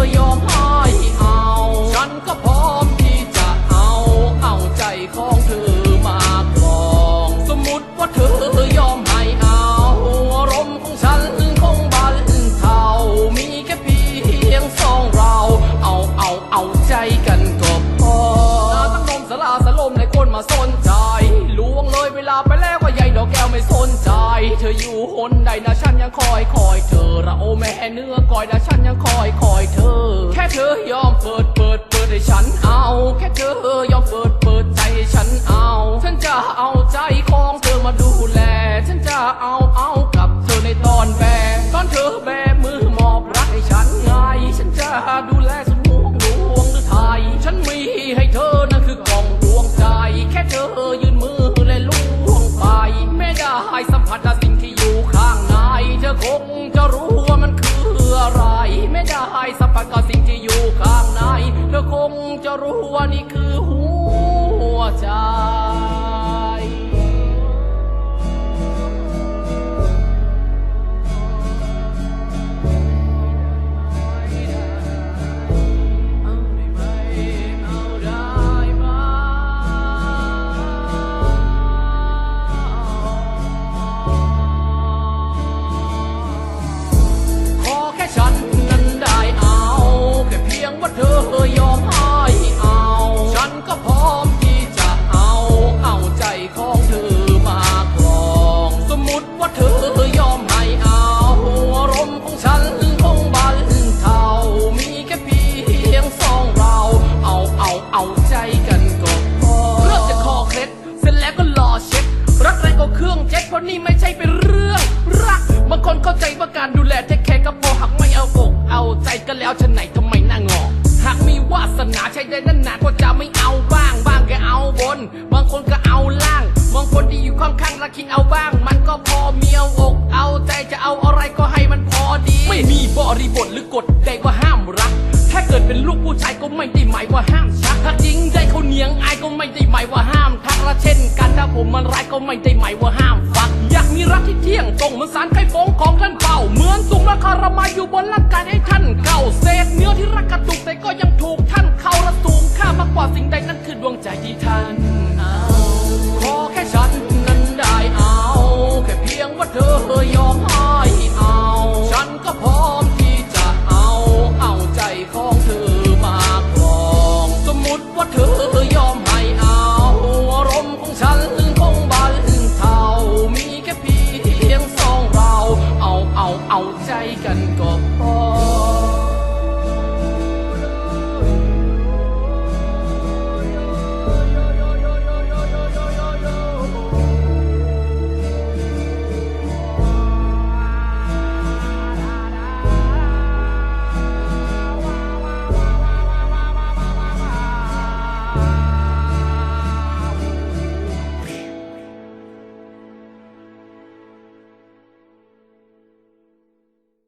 ธอยอมให้เอา ฉันก็พร้อมที่จะเอา เอาใจของเธอมาครอง สมมติว่าเธอยอมให้เอาอารมณ์ของฉันคงบรรเทามีแค่เพียงสองเรา เอาเอาเอาใจกันก็พอตั้งนมสลาสลมในคนมาสนใจล้วงเลยเวลาไปแล้วก็ใหญ่ดอกแก้วไม่สนใจ เธออยู่หนใดนะฉันยังคอยคอยเธอระโอแม่เนื้อก่อยนะฉันยังคอยคอยเธอ แค่เธอยอมเปิดเปิดเปิดให้ฉันเอา แค่เธอยอมเปิดเปิดใจให้ฉันเอา ฉันจะเอาใจของเธอมาดูแล ฉันจะเอาเอา งะนี่ไม่ใช่เป็นเรื่องรักบางคนเข้าใจว่าการดูแลเทคแคร์ก็พอหากไม่เอาอกเอาใจก็แล้วฉันไหนทำไมหน้างอหากมีวาสนาใช้ได้นั่นหนาก็จะไม่เอาบ้างบ้างก็เอาบน บางคนก็เอาล่างบางคนที่อยู่ข้างๆรักคิดเอาบ้าง มันก็พอเมียวอก เอาใจจะเอาอะไรก็ให้มันพอดี ไม่มีบริบทหรือกฎใดว่าห้ามรัก ถ้าเกิดเป็นลูกผู้ชายก็ไม่ได้หมายว่าห้ามชักถ้าจริงได้เขาเนียงอายก็ไม่ได้หมายว่าห้ามทักละเช่นกันถ้าผมมันร้ายก็ไม่ได้หมายว่าห้าม ที่เที่ยงตรงเหมือนสารไข่ฟงของท่านเป่าเหมือนสุงละคารมาอยู่บนร่างกายให้ท่านเก่าเศษเนื้อที่รักกระตุกแต่ก็ยังถูกท่านเข้าระสูงค่ามากกว่าสิ่งใดนั่นคือดวงใจที่ท่าน